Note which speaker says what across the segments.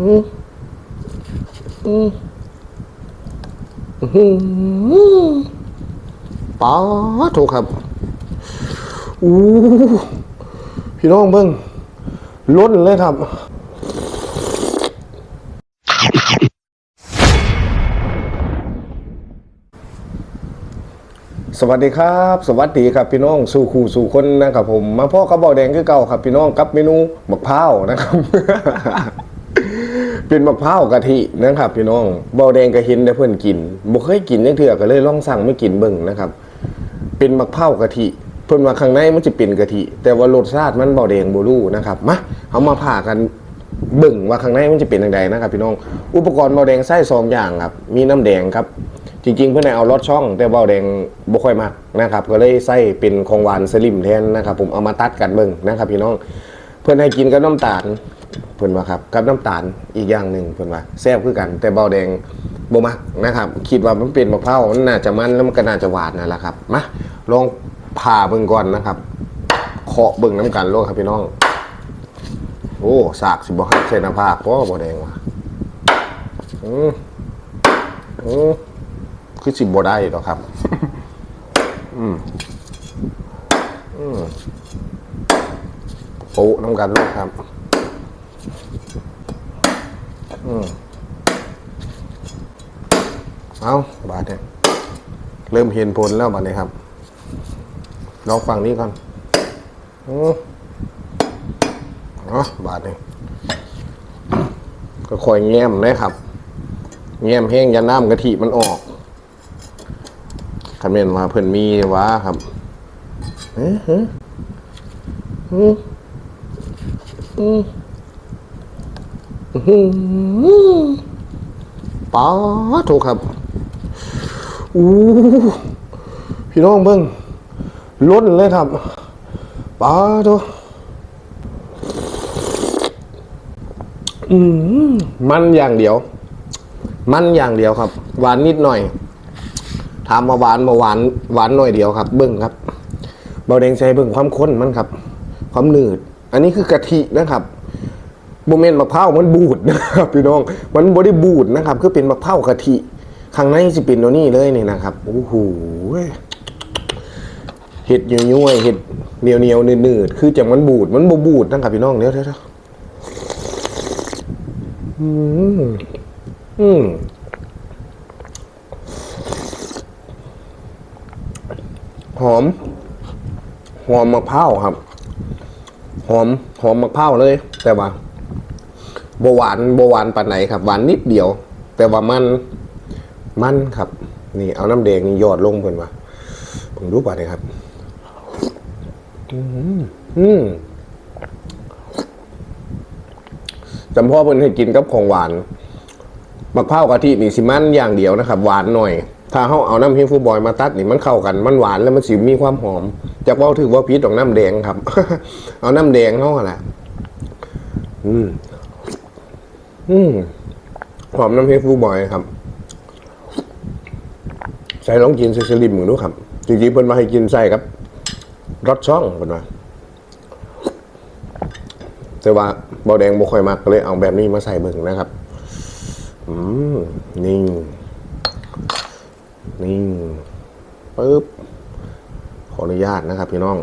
Speaker 1: อืมอืมอื้อหือป้าถูกครับอู้พี่น้องเบิ้งล้นเลยครับสวัสดีครับ สวัสดีครับพี่น้องสู่คู่สู่คนนะครับผม มาพ่อข้าวเบาแดงคือเก่าครับพี่น้องกับเมนูหมักพร้าวนะครับ เป็นมักพร้าวกะทินะครับ พี่น้องเบาแดงก็เห็นแต่เพื่อนกินบ่เคยกินจังเถื่อก็เลยลองสั่งไม่กินเบิ่งนะครับ เป็นมักพร้าวกะทิเพิ่นว่าข้างในมันจะเป็นกะทิแต่ว่ารสชาติมันเบาแดงบ่รู้นะครับมาเอามาผ่ากันเบิ่งว่าข้างในมันจะเป็นยังไงนะครับ พี่น้องอุปกรณ์เบาแดงไส้สองอย่างครับ มีน้ำแดงครับ จริง ๆ เพื่อนให้เอารสช่อง แต่เบาแดงบ่ค่อยมากนะครับ ก็เลยใส่เป็นของหวานสลิมแทนนะครับ ผมเอามาตัดกันเบิ่งนะครับ พี่น้องเพื่อนให้กินกับน้ำตาล พ่นว่าครับกับน้ำตาลอีกอย่างหนึ่งเพื่นว่าแซ่บคือกัน แต่เบาแดงบ่มักนะครับ คิดว่ามันเป็นมะพร้าวมันน่าจะมันแล้วมันก็น่าจะหวานนั่นแหละครับมาลองผ่าเบิ่งก่อนนะครับเคาะเบิ่งน้ำกันโลดครับพี่น้อง โอ้สากสิบ่ฮักใส่หน้าผากเพราะบ่แดงว่ะอืมอืมคือสิบบ่ได้หรอกครับ อืมอืมโปะน้ำกันลูกครับ อืมเอาบาทเนี่ยเริ่มเห็นผลแล้วบาทนี้ครับ ลองฟังนี้ก่อนอืมอ๋อบาทนี่ยก็คอยแง้มนะครับ แง้มแห้งยันน้ำกะทิมันออกคอมเมนต์มาเพื่อนมีว่าครับเฮ้ยเฮ้ยอืมอืมอืม ป้าถูกครับ อู้พี่น้องเบิ้งล้นเลยครับป้าถูกอืมมันอย่างเดียว มันอย่างเดียวครับ หวานนิดหน่อย ถามมาหวานมาหวาน หวานหน่อยเดียวครับ เบิ้งครับ เบาแดงใช้เบิ้งความข้นมันครับ ความหนืด อันนี้คือกะทินะครับ โมเมนต์มะพร้าวมันบูดนะครับพี่น้องมันบได้บูดนะครับ คือเป็นมะพร้าวกะทิข้างในสิเป็นตัวนี้เลยนี่นะครับโอ้โหเห็ดยุ่ยๆเห็ดเหนียวเหนียวๆหนืดๆคือจังมันบูดมันบบูดนะครับพี่น้องเดี๋ยเดี๋ยวเดี๋ยวอืมอืมหอม หอมมะพร้าวครับ หอม หอมมะพร้าวเลย แต่ว่า บหวานบหวานปานไหนครับหวานนิดเดียว แต่ว่ามันมันครับ นี่เอาน้ำแดงนี่ยอดลงเพิ่นว่าผมรู้ป่ะเนี่ยครับอืมอืมจำพ่อเพิ่นให้กินกับของหวานมะพร้าวกะทินี่สิมันอย่างเดียวนะครับ หวานหน่อย ถ้าเขาเอาน้ำเฮฟูบอยมาตัดนี่มันเข้ากัน มันหวานแล้วมันสิมีความหอมจากว่าถือว่าพีชของน้ำแดงครับ เอาน้ำแดงเข้ากันแหละอืม อืมหอมน้ำเฮฟูบอยครับ ใส่ลองกินใส่สลิมมือดูครับจริงๆเพิ่นมาให้กินใส่ครับรสช่องเพิ่นว่าแต่ว่าเบาแดงบ่ค่อยมักก็เลยเอาแบบนี้มาใส่เบิ่งนะครับ อืมนิ่งนี่งปึ๊บขออนุญาตนะครับพี่น้อง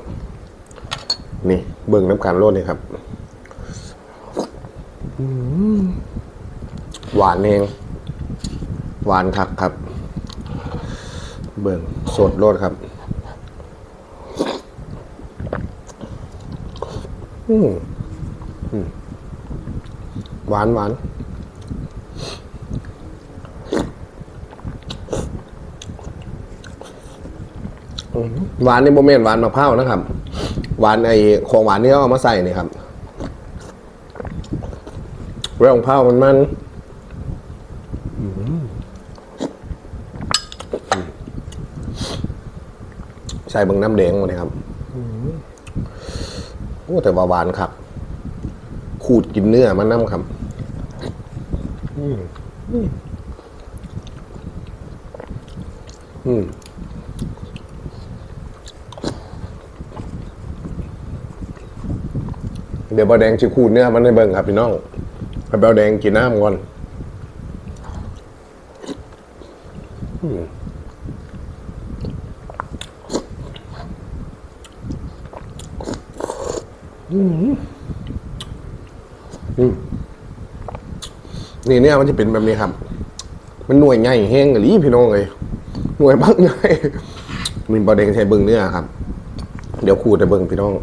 Speaker 1: นี่เบิ่งน้ำกันโลดเลยครับ หวานเอง หวานคักครับ เบิ่งสดโลดครับ อืมหวานหวานหวานนี่โมเมนต์หวานมะพร้าวนะครับ หวานไอ้ของหวานที่เขาเอามาใส่นี่ครับ เรื่องข้าวมันมันใส่เบางน้ำแดงมาเลยครับโอ้แต่ว่าหวานครับขูดกินเนื้อมันน้ำครับอืมอืมเดี๋ยวบะแดงชิคูดเนื้อมันให้เบิ่งครับพี่น้อง ให้เบาแดงกินน้ำก่อนอืมอืมอืมนี่เนี่ยมันจะเป็นแบบนี้ครับ มันหน่วยใหญ่แห้งกะลีพี่น้องเลยหน่วยบักใหญ่มีบอแดงใช้เบิ้งเนื้อครับ เดี๋ยวขูดไปเบิ้งพี่น้อง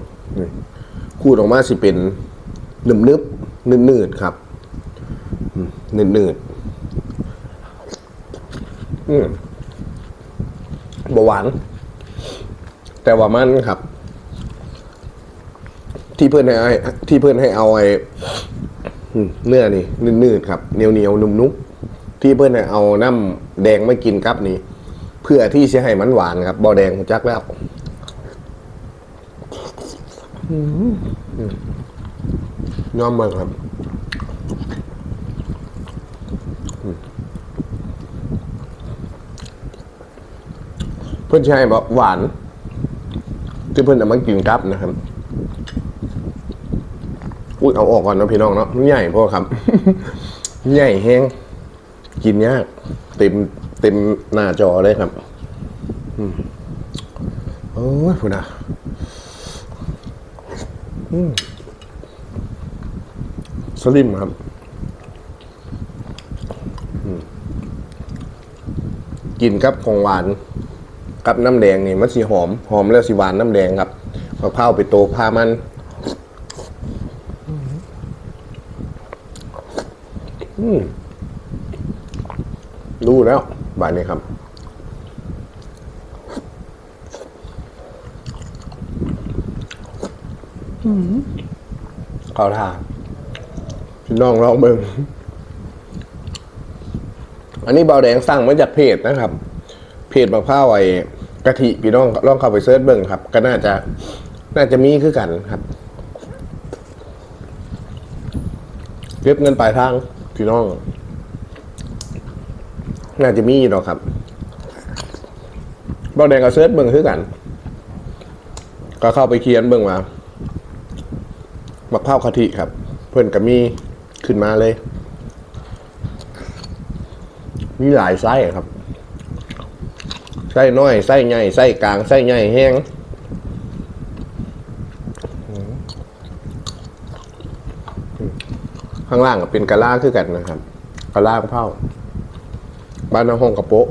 Speaker 1: นี่ขูดออกมาสิเป็นหนึบนึบๆนืดๆครับ นืดนืดๆอืมบหวาน แต่ว่ามันครับ ที่เพื่อนให้ที่เพื่อนให้เอาไอ้อืมเนื้อนี่นืดๆครับเหนียวเหนียวๆนุ่มนุบที่เพื่อนให้เอาน้ำแดงมากินครับนี่ เพื่อที่จะให้มันหวานครับบอแดงจักแล้วอืมยอมมากครับ เพื่อนใช้แบบหวาน ที่เพื่อนเอามากินครับนะครับอุ้ยเอาออกก่อนนะพี่น้องเนาะมันใหญ่พ่อครับ ใหญ่แห้งกินยาก เต็มเต็มหน้าจอเลยครับอโอ้ยพูดนะสลิมครับกินกับของหวาน กับน้ำแดงนี่มันสีหอม หอมแล้วสีหวานน้ำแดงครับมะพร้าวไปโตพามันอืมรู้แล้วบ่ายนี้ครับ เข้าท่าพี่น้องลองเบิ่งอันนี้เบาแดงสั่งมาจากเพจนะครับ เพจมะพร้าวไอ้ กะทิพี่น้องลองเข้าไปเซิร์ชเบิ่งครับ ก็น่าจะ น่าจะมีคือกันครับ เก็บเงินปลายทางพี่น้อง น่าจะมีอยู่หรอครับเบาแดงกับเซิร์ชเบิ่งคือกัน ก็เข้าไปเขียนเบิ่งมามักเผาวคาทิครับ เพื่อนกับมีขึ้นมาเลย มีหลายไส้ครับ ส้น้อยไส้ใหญ่ไส้กลางไส้ใหญ่แห้งข้างล่างก็เป็นกะลาคือกันนะครับกะลามะเผาวบ้านน้าห้องกระโปะ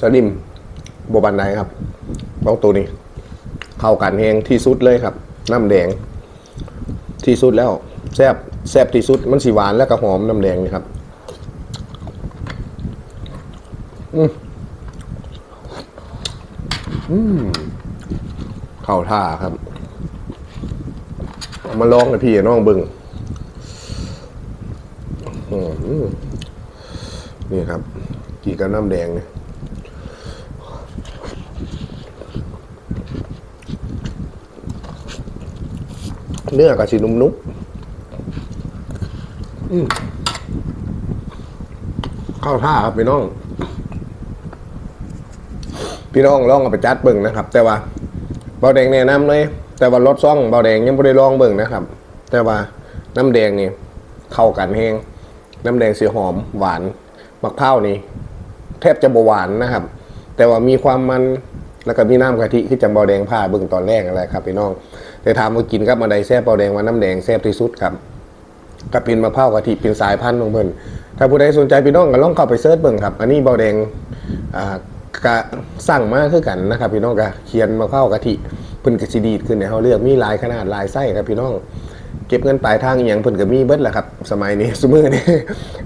Speaker 1: สลิมโบบันไดครับต้องตัวนี้ เข้ากันแหงที่สุดเลยครับ น้ำแดง ที่สุดแล้วแซ่บ แซ่บที่สุดมันสีหวานแล้วก็หอมน้ำแดงนี่ครับอืมอืมเข้าท่าครับามาลองเลยพี่น้องบึงอืมนี่ครับ กี่กับน้ำแดงเนี่ยเนื้อกับสีนุ่มนุบอืม เข้าท่าครับพี่น้อง พี่น้องลองเอาไปจัดเบิ่งนะครับ แต่ว่าเบาแดงแนะนำเลย แต่ว่ารสซ่องเบาแดงยังไม่ได้ลองเบิ่งนะครับ แต่ว่าน้ำแดงนี่เข้ากันแห้งน้ำแดงสีหอมหวานมะพร้านี่แทบจะบหวานนะครับ แต่ว่ามีความมันแล้วก็มีน้ำกะทิที่จำเบาแดงผ้าเบิ่งตอนแรกอะไรครับพี่น้องแต่ถามว่ากินกับมาไดแซ่บเบาแดงว่าน้ำแดงแซ่บที่สุดครับ ก็เป็นมะพร้าวกะทิเป็นสายพันธุ์ของเพิ่นถ้าผู้ใดสนใจพี่น้องก็ลองเข้าไปเสิร์ชเบิ่งครับ อันนี้เบาแดงอ่ากะสั่งมาคือกันนะครับ พี่น้องก็เขียนมะพร้าวกะทิเพิ่นก็สิดีดขึ้นในเฮาเลือกมีหลายขนาดหลายไส้ครับพี่น้องเก็บเงินปลายทางอย่างเพิ่นก็มีเบิดแหละครับ สมัยนี้สมือนี้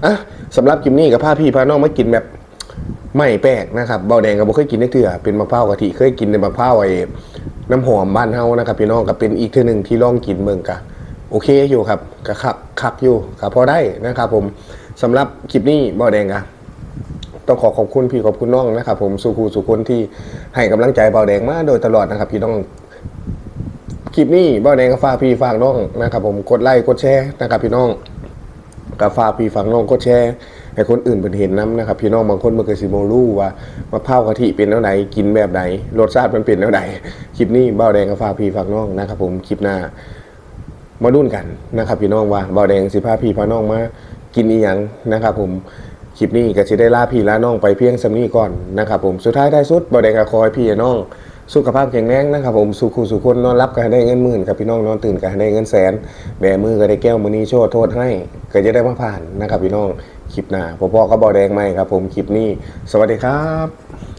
Speaker 1: อะสำหรับคลิปนี้กับพาพี่พาน้องมากินแบบไม่แปลกนะครับเบาแดงก็บ่เคยกินได้เถื่อเป็นมะพร้าวกะทิเคยกินในมะพร้าวไอ้น้ำหอมบ้านเฮานะครับพี่น้องก็เป็นอีกเทื่อหนึ่งที่ลองกินเมืองกะ โอเคอยู่ครับก็คักคักอยู่ก็พอได้นะครับ ผมสำหรับคลิปนี้บาแดงอะต้องขอขอบคุณพี่ขอบคุณน้องนะครับ ผมสุขูสุคนที่ให้กำลังใจบาแดงมาโดยตลอดนะครับ พี่น้องคลิปนี้บาแดงก็ฝากพี่ฝากน้องนะครับ ผมกดไลค์กดแชร์นะครับ พี่น้องก็ฝากพี่ฝากน้องกดแชร์ให้คนอื่นเพิ่นเห็นนํนะครับพี่น้องบางคนมันก็สิบ่รู้ว่ามะพร้าวกะทิเป็นแนวไหนกินแบบใดรสชาติมันเป็นแนวใดคลิปนี้เบ้าแดงกับฝาพี่ฝากน้องนะครับผมคลิปหน้า มาดุนกันนะครับพี่น้องว่าเบาแดงสิพาพี่พาน้องมากินอีหยังนะครับผมคลิปนี้ก็สิได้ล่าพี่ลาน้องไปเพียงสำนี้ก่อนนะครับผมสุดท้ายท้สุดเบาแดงก็ขอให้พี่น้องสุขภาพแข็งแรงนะครับผมสุขุสุขคนนอนรับก็ได้เงินหมื่นครับพี่น้องนอนตื่นก็ได้เงินแสนแบมือก็ได้แก้วมือนี้โชดโทษให้ก็จะได้มาผ่านนะครับพี่น้องคลิปหน้าพ่อพ่อก็เบาแดงไหมครับผมคลิปนี้ สวัสดีครับ